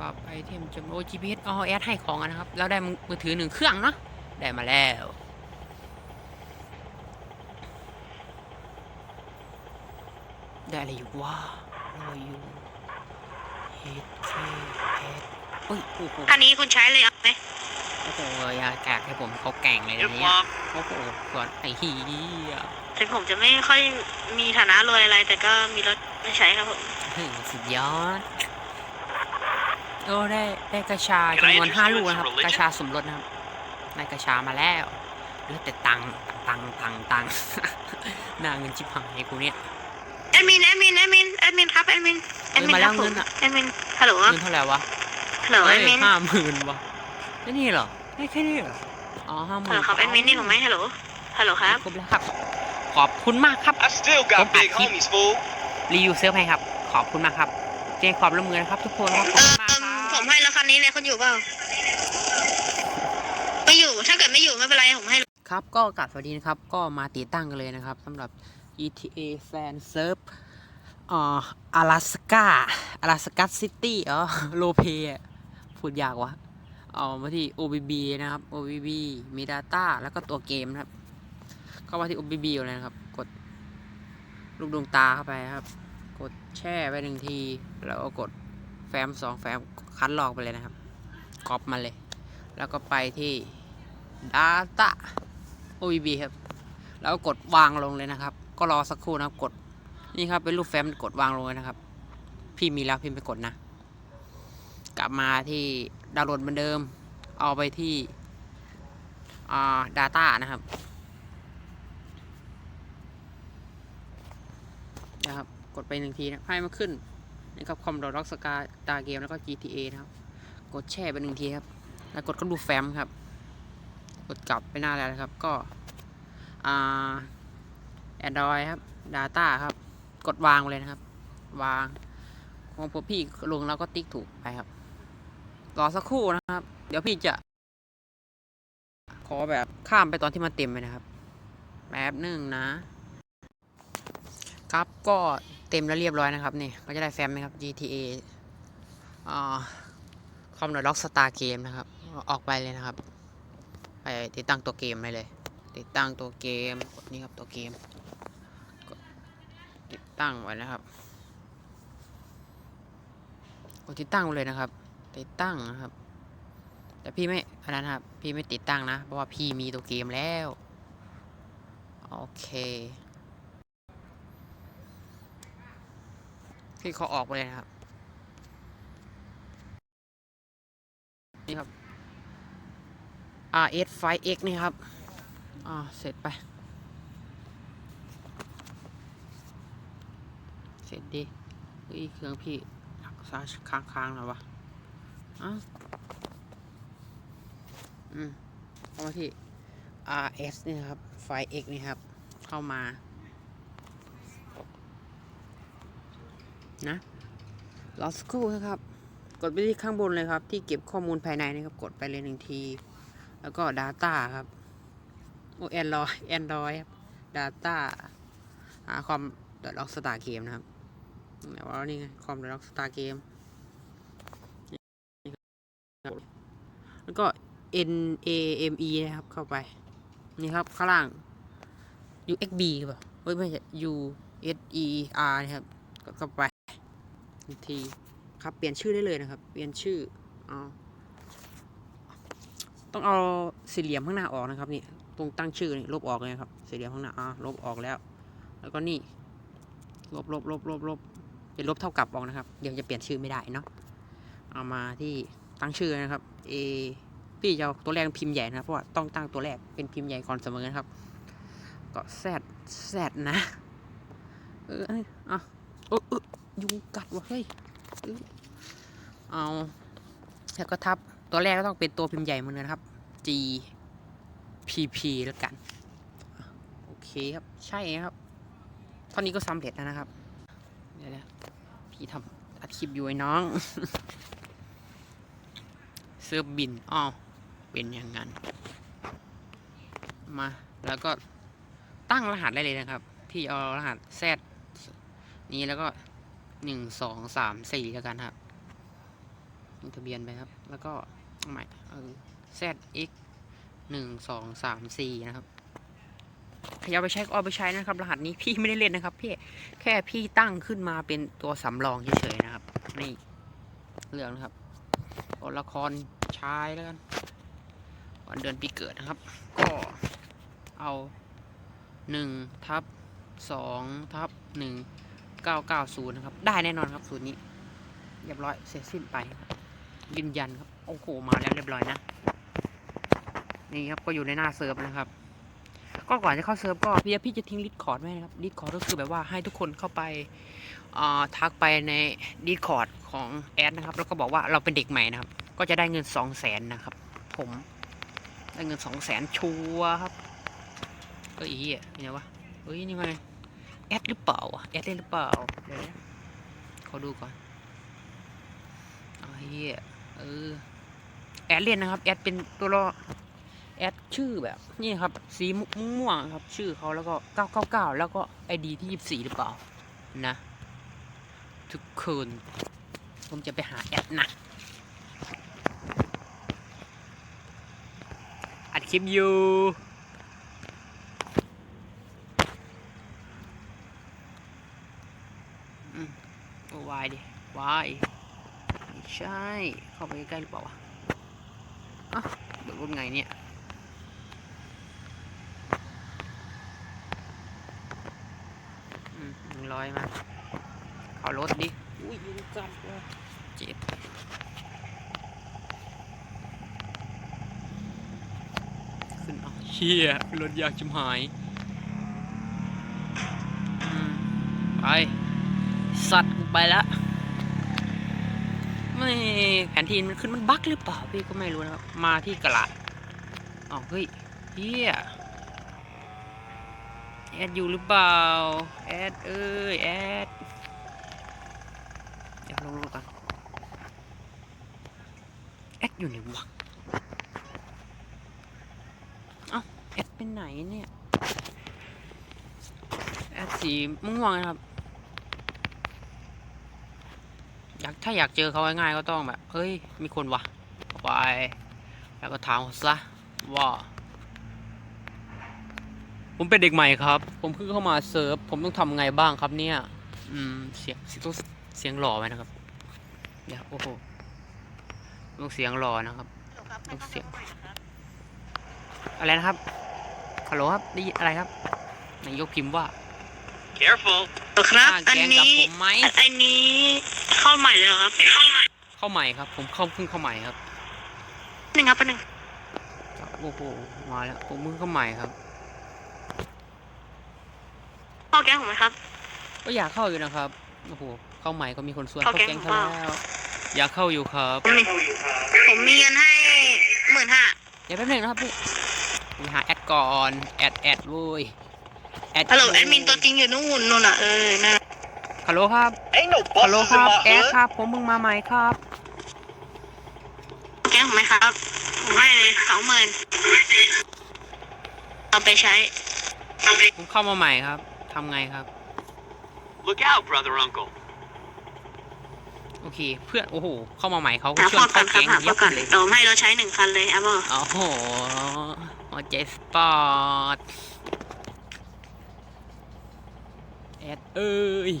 ปรับไอเทมจำโอ GPS อ๋อแอดให้ของอะนะครับ แล้วได้มือถือหนึ่งเครื่องเนาะได้มาแล้วได้อะไรอยู่วะรออยู่ H K S เฮ้ยโอ้โหอันนี้คุณใช้เลยเอาไหมโอ้โหอยากแกะให้ผมเขาแก่งเลยเดี๋ยวนะบเนี่ยอกโอ้โหก่อนไอ้ฮียถึงผมจะไม่ค่อยมีฐานะรวยอะไร แต่ก็มีรถไม่ใช้ครับผมเฮ้ยสุดยอด โอ้ได้ได้กระชาจำนวนห้าลูกนะครับกระชาสมรสนะครับได้กระชามาแล้วเหลือแต่ตังค์ตังค์ตังค์ตังค์หน้าเงินชิบหายกูเนี่ยแอดมินแอดมินแอดมินแอดมินครับแอดมินแอดมินเอ้ยมาคแล้รัวบผเงิมนอะแอดมินฮัลโหลเงินเท่าไหร่วะฮัลโหลแอเฮ้ยดมินห้าหมื่นวะไอ้นี่เหรอไอ้แค่นี้เหรออ๋อห้าหมื่ฮัลนโหลครับแอดมินนี่ผมไหมฮัลโหลฮัลโหลครับครบแล้วครับขอบคุณมากครับ I still got Don't big act keep- homies, fool. รีวิวเซิร์ฟให้ครับ ขอบคุณมากครับเจงความร่วมมือนะครับทุกคนครับ ผ รับ มให้แล้วคันนี้เลยคุณอยู่เปล่าไม่อยู่ถ้าเกิดไม่อยู่ไม่เป็นไรผมให้ ครับก็กลับสวัสดีนะครับ ก็มาติดตั้งกันเลยนะครับสำหรับ ETA Fan Surf อ่า阿拉斯กา阿拉斯กาซิตี้อ๋อโลเปพูดยากวะเอามาที่ OBB นะครับ OBB มี Data แล้วก็ตัวเกมนะครับ เข้ามาที่ OBB อยู่เลยนะครับ กดลูกดวงตาเข้าไปครับ กดแช่ไปหนึ่งที แล้วก็กด แฟ้มสองแฟ้มคัดลอกไปเลยนะครับก๊อปมาเลย แล้วก็ไปที่ Data OBB ครับ แล้วกกดวางลงเลยนะครับ ก็รอสักครู่นะครับกดนี่ครับเป็นรูปแฟ้มกดวางลงเลยนะครับ พี่มีแล้วพี่ไปกดนะ กลับมาที่ดาวน์โหลดเหมือนเดิม เอาไปที่อ่า Data นะครับนะครับ กดไปหนึ่งทีนะให้มันขึ้น นะครับคอมโดร็อกสกาตาเกมแล้วก็ GTA นะครับ กดแช่ไปหนึ่งทีครับ แล้วกดก็ดูแฟ้มครับ กดกลับไปหน้าแล้วนะครับ ก็อ่า Android ครับ Data ครับ กดวางเลยนะครับ วาง ของผมพี่ลงแล้วก็ติ๊กถูกไปครับ รอสักครู่นะครับ เดี๋ยวพี่จะ ขอแบบข้ามไปตอนที่มันเต็มไปนะครับ แป๊บหนึ่งนะ ครับก็ เต็มแล้วเรียบร้อยนะครับนี่ก็จะได้แฟ้มนะครับ GTA อ่าคอมโดล็อกสตาร์เกมนะครับ ออกไปเลยนะครับ ไปติดตั้งตัวเกมไปเลย ติดตั้งตัวเกมกดนี่ครับตัวเกมกติดตั้งไว้นะครับกดติดตั้งเลยนะครับ ติดตั้งนะครับ แต่พี่ไม่อันนั้นครับ พี่ไม่ติดตั้งนะ เพราะว่าพี่มีตัวเกมแล้ว โอเค พี่เขาออกไปเลยนะครับ นี่ครับ RS 5X นี่ครับ อ่า เสร็จไป เสร็จดิเฮ้ยเครื่องพี่ซาค้างค้างๆแล้ววะอ้าวอืมเข้ามาที่ RS นี่ครับ 5X นี่ครับ เข้ามา นะรอสักครู่นะครับ กดไปที่ข้างบนเลยครับ ที่เก็บข้อมูลภายในนะครับ กดไปเลยหนึ่งที แล้วก็ Data ครับโอ้ Android Android ครับ Data หาคอม Dot Star Game นะครับไหนว่านี่ไงคอม Dot Star Game แล้วก็ N A M E นะครับ เข้าไป นี่ครับ ข้างล่าง U X B ป่ะเฮ้ยไม่ใช่ U S E R นะครับ กดเข้าไป ทีครับเปลี่ยนชื่อได้เลยนะครับ เปลี่ยนชื่ออต้องเอาสี่เหลี่ยมข้างหน้าออกนะครับนี่ตรงตั้งชื่อนี่ลบออกเลยครับสี่เหลี่ยมข้างหน้าอ่าลบออกแล้ว แล้วก็นี่ลบลบลบลบลบเป็นลบเท่ากับออกนะครับ เดี๋ยวจะเปลี่ยนชื่อไม่ได้เนาะเอามาที่ตั้งชื่อนะครับ A พี่จะเอาตัวแรกพิมพ์ใหญ่นะครับเพราะว่าต้องตั้งตัวแรกเป็นพิมพ์ใหญ่ก่อนเสมอนะครับ ก็ Z Z นะ เอออะเออเออ ยุงกัดว่ะเฮ้ยเอาแล้วก็ทับตัวแรกก็ต้องเป็นตัวพิมพ์ใหญ่เหมือนกันนะครับ G P P แล้วกัน โอเคครับ ใช่ครับเท่านี้ก็สำเร็จแล้วนะครับ เดี๋ยวนะพี่ทำอัดคลิปอยู่ไอ้น้อง เสื้อบินอ้อเป็นอย่างนั้น มา แล้วก็ตั้งรหัสได้เลยนะครับ พี่เอารหัสแซดนี้แล้วก็ หนึ่งสองสามสี่แล้วกันครับลงทะเบียนไปครับ แล้วก็ใหม่เออ ZX หนึ่งสองสามสี่นะครับใครเอาไปใช้ก็เอาไปใช้นะครับ รหัสนี้พี่ไม่ได้เล่นนะครับพี่แค่พี่ตั้งขึ้นมาเป็นตัวสำรองเฉยๆนะครับนี่เรื่องนะครับตัวละครชายแล้วกันวันเดือนปีเกิดนะครับ ก็เอาหนึ่งทับสองทับหนึ่ง เก้าเก้าศูนะครับ ได้แน่นอนครับศูนย์นี้ เรียบร้อยเสร็จสิ้นไปยืนยันครับ โอ้โห มาแล้วเรียบร้อยนะ นี่ครับ ก็อยู่ในหน้าเซิร์ฟนะครับ ก็ก่อนจะเข้าเซิร์ฟก็พี่พี่จะทิ้งดิสคอร์ดไว้นะครับดิสคอร์ดก็คือแบบว่าให้ทุกคนเข้าไปอ่าทักไปในดิสคอร์ดของแอดนะครับ แล้วก็บอกว่าเราเป็นเด็กใหม่นะครับ ก็จะได้เงินสองแสนนะครับ ผมได้เงินสองแสนชัวครับเอ้ยเหี้ยเป็นไงวะเฮ้ยนี่มัน แอดหรือเปล่าวะแอดเล่นหรือเปล่าเดี๋ยวนะขอดูก่อนเอาเฮียเออแอดเล่นนะครับแอดเป็นตัวรอแอดชื่อแบบนี่ครับ สีม่วงๆครับ ชื่อเขาแล้วก็999แล้วก็ไอดีที่24หรือเปล่า นะ ทุกคนผมจะไปหาแอดนะอัดคลิปอยู่ อืม โอ้วายดิวายไม่ใช่ เข้าไปใกล้ๆหรือเปล่าวะอะเบิกรถไงเนี่ยอืมหนึ่งร้อยมาเข้ารถดิ อุ้ยยุงกัดว่ะเจ็บขึ้นเอาเชี่ยรถยากจิมหายอืมไป สัตว์กูไปแล้วไม่แผนที่มันขึ้นมันบั๊กหรือเปล่าพี่ก็ไม่รู้นะมาที่กระลาดอ๋อเฮ้ยเฮียแอดอยู่หรือเปล่าแอดเอ้ยแอดเดี๋ยวลงๆกันแอดอยู่ไหนวะแอดเป็นไหนเนี่ยแอดสีม่วงนะครับ อยากถ้าอยากเจอเขาง่ายๆก็ต้องแบบเฮ้ย มีคนวะไปแล้วก็ถามเขาซะว่า ผมเป็นเด็กใหม่ครับ ผมเพิ่งเข้ามาเซิร์ฟ ผมต้องทำไงบ้างครับเนี่ย อืม เสียงเสียงต้องเสียงหล่อไว้นะครับเดี๋ยวโอ้โหต้องเสียงหล่อนะครับเสียง อะไรนะครับฮัลโหลครับได้ยินอะไรครับนายกพิมพ์ว่า Careful. ครับอ่าอันแกงกับนี้ ผมไหมอันนี้เข้าใหม่เลยเหรอครับเข้าใหม่เข้าใหม่ครับ ผมเข้าเพิ่งเข้าใหม่ครับหนึ่งครับเป็นหนึ่งโอ้โหมาแล้วผมเพิ่งเข้าใหม่ครับเข้าแก๊งผมไหมครับ ก็อยากเข้าอยู่นะครับโอ้โหเข้าใหม่ก็มีคนชวนเข้าเข้าแก๊แก๊งงผมเขาเปล่าแล้วอยากเข้าอยู่ครับผมมีผมมีเงินให้หมื่นห้าเดี๋ยวแป๊บนึงนะครับพี่ผมหาแอดก่อนแอดแอดเว้ย แอดฮัลโหลแอดมินตัวจริงอยู่นู่นนู่นอะเออนั่นน่ะฮัลโหลครับ Ain't no ฮัลโหล buses ค in รับ my แอด hood. ครับ ผมเพิ่งมาใหม่ครับแก๊งผมไหมครับผมให้เลยสองหมื่นเอาไปใช้เอาไปผมเข้ามาใหม่ครับทำไงครับ Look out, brother uncle. โอเค เพื่อนโอ้โหเข้ามาใหม่เขาก็หาชพววนกกัเข้านครับแก๊งหาพเยวกกันอะเลยเดี๋ยวผมให้เราใช้หนึ่งคันเลยแอปเปิลโอ้โหหัวใจสปอร์ต แอดเอ้ย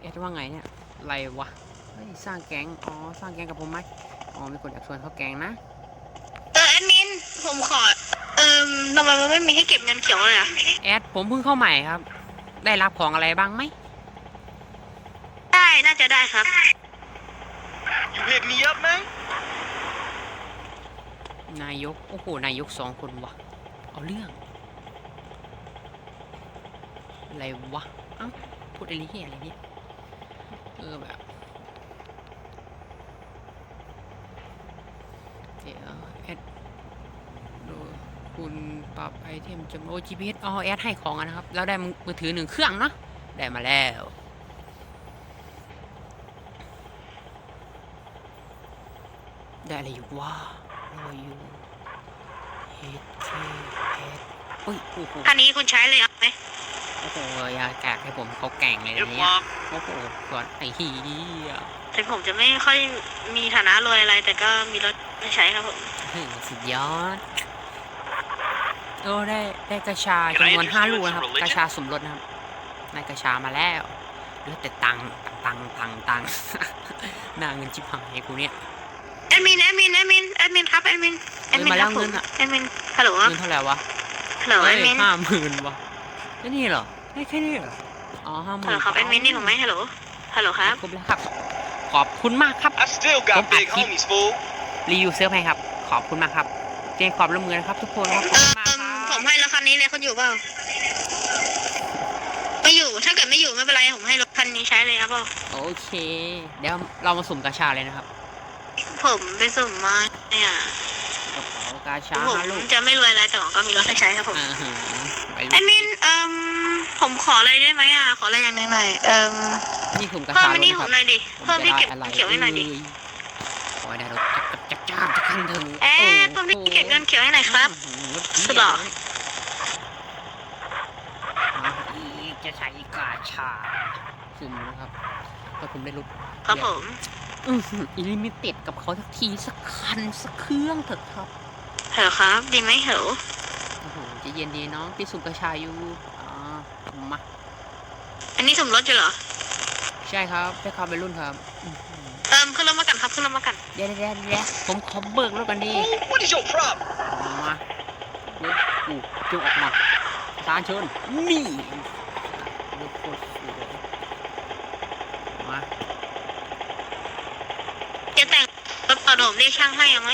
แอดว่าไงเนี่ยอะไรวะเฮ้ยสร้างแก๊งอ๋อสร้างแก๊งกับผมไหมอ๋อมีคนอยากชวนเข้าแก๊งนะเออแอดมินผมขอเอ่มทำไมมันไม่มีให้เก็บเงินเขียวเลยอะแอดผมเพิ่งเข้าใหม่ครับ ได้รับของอะไรบ้างไหมได้น่าจะได้ครับ You hit me up, man? นายกโอ้โหนายกสองคนวะเอาเรื่อง อะไรวะเอ้าพูดอะไรเหี้ยอะไรเนี่ยเออแบบเดี๋ยวแอดดูคุณปรับไอเทมจำโอ GPS อ๋อแอดให้ของอะนะครับ แล้วได้มือถือหนึ่งเครื่องเนาะได้มาแล้วได้อะไรอยู่วะรออยู่เฮดเคเฮดเฮ้ยโอ้โหคันนี้คุณใช้เลยเอาไหม โอ้โหอยากแกกให้ผมเขาแก่งเลย Get นะเนี่ย plumb. โอ้โหส่วนไอ้เฮียถึงผมจะไม่ค่อยมีฐานะรวยอะไร แต่ก็มีรถไม่ใช้ครับผมเฮ้ยสุดยอดโอ้ได้ได้กระชา Can I จำนวน interest ห้า you ลูก in นะครับ some religion? กระชาสมรสนะครับได้กระชามาแล้วเหลือแต่ตังค์ตังค์ตังค์ตังค์หน้าเงินชิบหายกูเนี่ยแอดมินแอดมินแอดมินแอดมินครับแอดมินแอดมินเอ้ยมาคแล้รัวบผมเงินอะแอดมินฮัลโหลเงินเท่าไหร่วะฮัลโหลแอดมินห้าหมื่นวะ แค่นี้เหรอได้แค่นี้เหรอ อ๋อห้าหมื่ฮัลโหลนครับแอดมินนี่ผมไหมฮัลโหล ฮัลโหลครับ ครบแล้วครับ ขอบคุณมากครับ I still got Don't big keep- homies, fool. รีวิวเซิร์ฟให้ครับ ขอบคุณมากครับเตรียมความร่วมมือนะครับ ทุกคนครับขเออบอคุณมากเอิ่มคผรับมให้รถคันนี้เลยคุณอยู่เปล่าไม่อยู่ ถ้าเกิดไม่อยู่ไม่เป็นไรผมให้รถคันนี้ใช้เลยครับเปล่าโอเค เดี๋ยวเรามาสุ่มกาชาเลยนะครับผมไปสุ่มมาเนี่ยกระเป๋ากาชาผมห้าลูกจะไม่รวยอะไรแต่ผมก็มีรถให้ใช้ครับผมอ่าฮะไปแอดมิน เอ่มผมขออะไรได้ไหมอะ ขออะไรอย่างหนึ่งหน่อยเอ่มนี่สุ่มกาเพิ่มชาอันเลนี้ยผนะคมรับหน่อยดิ เพิ่มที่เก็บผมจะได้อะไรเขียวให้หน่อยดิโอ้ยได้รถจักรจักรจักรจักรถึงเอ๊ะเพิ่มที่เก็บเงินเขียวให้หน่อยครับ สุดหล่ออีกจะใช้กาชาสุ่มนะครับถ้าผมได้รถ ครับผม อิลิมิเต็ดกับเขาสักทีสักคันสักเครื่องเถอะครับฮัลโหลครับ ดีไหมฮัลโหล โอ้โหใจะเย็นดีน้องพี่สุ่มกระชายอยู่อ๋อมาอันนี้สมรสอยู่เหรอ ใช่ครับได้ความเป็นรุ่นครับอื้อหือเอ่มขึ้นรถมากันครับขึ้นรถมากันเดี๋ยวเดี๋ยวเดี๋ยวผมขอเบิกรถกันดี Fool, what is your problem? มารถกูจงออกมาตาเชิญนี่รถโคตรสวยมาจะแต่งรถเปล่าเดี๋ยวผมเรียกช่างให้ยังไหม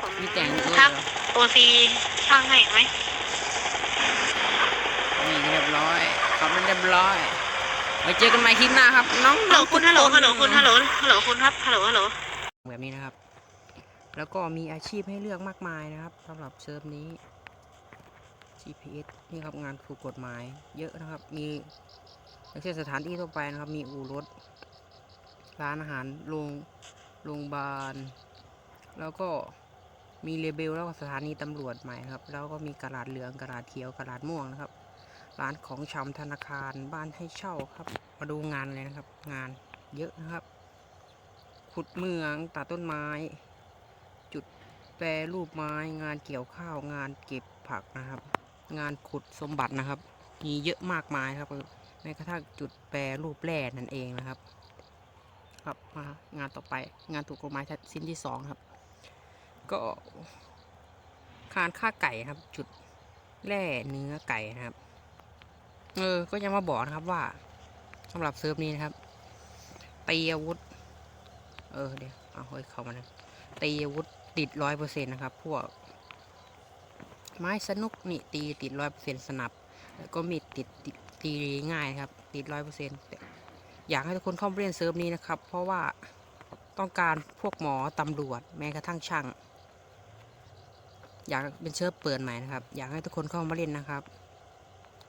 ผมมีแต่งด้วยทักเหรอโอซี ช่างให้ไหมนี่เรียบร้อยขับมันเรียบร้อยไว้เจอกันใหม่คลิปหน้าครับ น้องฮัลโหลน้องคุณฮัลโหลฮัลโหลคุณฮัลโหลฮัลโหลคุณครับฮัลโหลฮัลโหลแบบนี้นะครับ แล้วก็มีอาชีพให้เลือกมากมายนะครับสำหรับเซิร์ฟนี้ GPS นี่ครับงานถูกกฎหมาย เยอะนะครับ มีอย่างเช่นสถานที่ทั่วไปนะครับ มีอู่รถ ร้านอาหารโรงโรงพยาบาล แล้วก็ มีเลเบลแล้วก็สถานีตำรวจใหม่ครับ แล้วก็มีกระดาษเหลืองกระดาษเขียวกระดาษม่วงนะครับ ร้านของชำธนาคารบ้านให้เช่าครับ มาดูงานเลยนะครับ งานเยอะนะครับ ขุดเมืองตัดต้นไม้ จุดแปรรูปไม้งานเกี่ยวข้าวงานเก็บผักนะครับ งานขุดสมบัตินะครับ มีเยอะมากมายครับแม้กระทั่งจุดแปรรูปแร่นั่นเองนะครับ ครับมางานต่อไปงานถูกกฎหมายสิ้นที่สองครับ ก็คานฆ่าไก่ครับ จุดแร่เนื้อไก่นะครับ เออ ก็ยังมาบอกนะครับว่าสำหรับเซิร์ฟนี้นะครับตีอาวุธ เออ เดี๋ยวเอาเฮ้ยเข้ามานะตีอาวุธติดร้อยเปอร์เซ็นต์นะครับ พวก ไม้สนุกนี่ตีติดร้อยเปอร์เซ็นต์สนับ แล้วก็มีดติดติดตีง่ายครับ ติดร้อยเปอร์เซ็นต์อยากให้ทุกคนเข้ามาเล่นเซิร์ฟนี้นะครับ เพราะว่าต้องการพวกหมอตำรวจแม้กระทั่งช่าง อยากเป็นเซิร์ฟเปิดใหม่นะครับ อยากให้ทุกคนเข้ามาเล่นนะครับ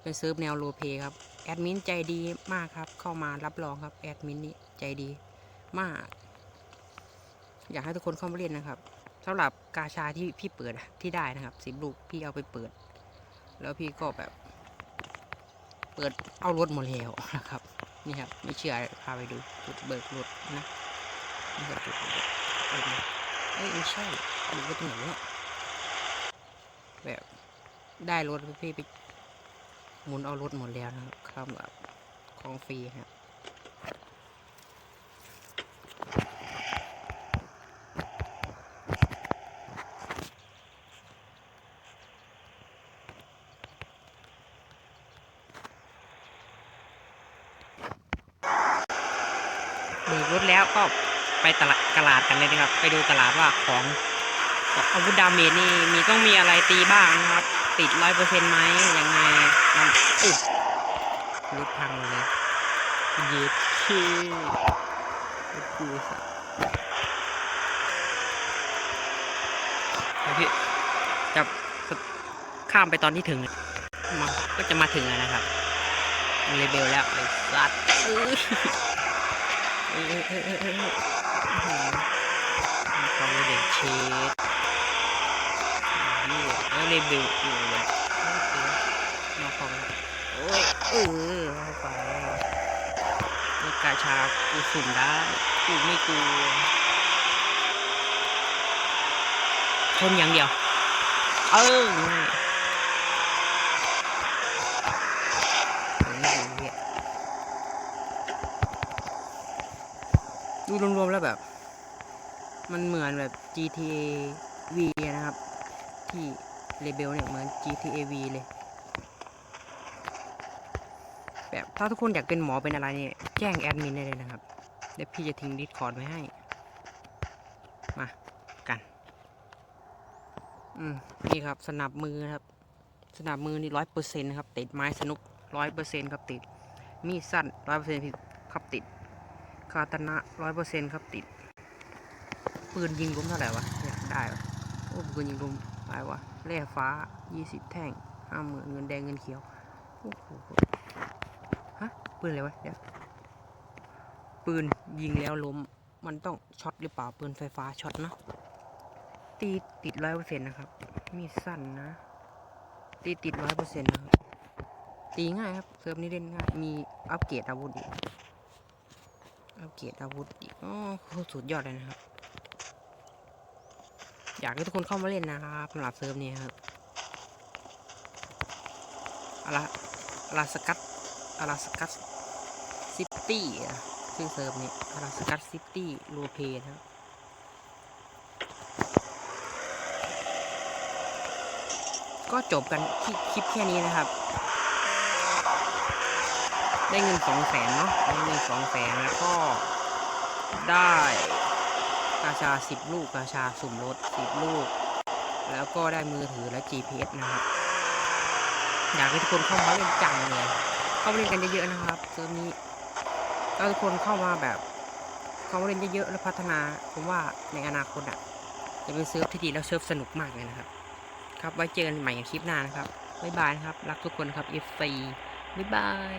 เป็นเซิร์ฟแนวโรเพครับ แอดมินใจดีมากครับ เข้ามารับรองครับ แอดมินนี่ใจดีมาก อยากให้ทุกคนเข้ามาเล่นนะครับสำหรับกาชาที่พี่เปิดที่ได้นะครับสิบลูกพี่เอาไปเปิด แล้วพี่ก็แบบ เปิดเอารถหมดแล้วนะครับ นี่ครับ ไม่เชื่อพาไปดูจุดเบิกรถนะนี่ครับจุดเบิกรถเอ้ยเอ้ยไม่ใช่ดูรถตรงไหนเนี่ย แบบได้รถพี่ไปหมุนเอารถหมดแล้วนะครับคำแบบของฟรีครับเบิกรถแล้วก็ไปตลาดตลาดกันเลยนะครับ ไปดูตลาดว่าของ อาวุธดาเมจนี่มีต้องมีอะไรตีบ้างนะครับ ติดร้อยเปอร์เซ็นต์ไหมยังไงมันอุ๊ยรถพังเลยเย็ดขี้รถกูสัสเดี๋ยวพี่จะข้ามไปตอนที่ถึงมาก็จะมาถึงแล้วนะครับเลเบลแล้วไอ้สัตว์เอ้ยเออเออเออเออเออมีความเด็กเชด นี่แล้วเลยเบลอยู่เลยมาคอมโอ้ยเออเข้าไปในกาชากูสุ่มได้กูไม่กลัวชนอย่างเดียว เออดีดีดูรวมๆแล้วแบบ มันเหมือนแบบ GTA V นะครับ ที่ เลเบลเนี่ยเหมือน GTA V เลย แบบถ้าทุกคนอยากเป็นหมอเป็นอะไรเนี่ยแจ้งแอดมินได้เลยนะครับ เดี๋ยวพี่จะทิ้งดิสคอร์ดไว้ให้ มากัน อืมนี่ครับสนับมือครับ สนับมือนี่ร้อยเปอร์เซ็นต์ครับ ติดไม้สนุกร้อยเปอร์เซ็นต์ครับติด มีดสั้นร้อยเปอร์เซ็นต์ครับติด คาตนะร้อยเปอร์เซ็นต์ครับติด ปืนยิงล้มเท่าไหร่วะได้ปะโอ้ปืนยิงล้มได้วะ แร่ฟ้ายี่สิบแท่งห้าหมื่นเงินแดงเงินเขียวโอ้โหฮะปืนอะไรวะเดี๋ยวปืนยิงแล้วล้มมันต้องช็อตหรือเปล่าปืนไฟฟ้าช็อตเนาะตีติดร้อยเปอร์เซ็นต์นะครับ มีสั้นนะ ตีติดร้อยเปอร์เซ็นต์นะครับตีง่ายครับเซิร์ฟนี้เล่นง่ายมีอัปเกรดอาวุธอีกอัปเกรดอาวุธอีกอ๋อโคตรสุดยอดเลยนะครับ อยากให้ทุกคนเข้ามาเล่นนะครับสำหรับเซิร์ฟนี้ครับอะไรอะไรสกัดอะไรสกัดซิตี้อะชื่อเซิร์ฟนี้อะไรสกัดซิตี้โรเพนะครับก็จบกันที่คลิปแค่นี้นะครับ ได้เงินสองแสนเนาะได้เงินสองแสนแล้วก็ได้ กาชาสิบลูกกาชาสุ่มรถสิบลูก แล้วก็ได้มือถือและ GPS นะครับ อยากให้ทุกคนเข้ามาเล่นจังเลยเข้ามาเล่นกันเยอะๆนะครับเซิร์ฟนี้ถ้าทุกคนเข้ามาแบบ เข้ามาเล่นเยอะๆแล้วพัฒนาผมว่าในอนาคตอะจะเป็นเซิร์ฟที่ดีแล้วเซิร์ฟสนุกมากเลยนะครับ ครับไว้เจอกันใหม่ในคลิปหน้านะครับบ๊ายบายนะครับ รักทุกคนครับ F4 บ๊ายบาย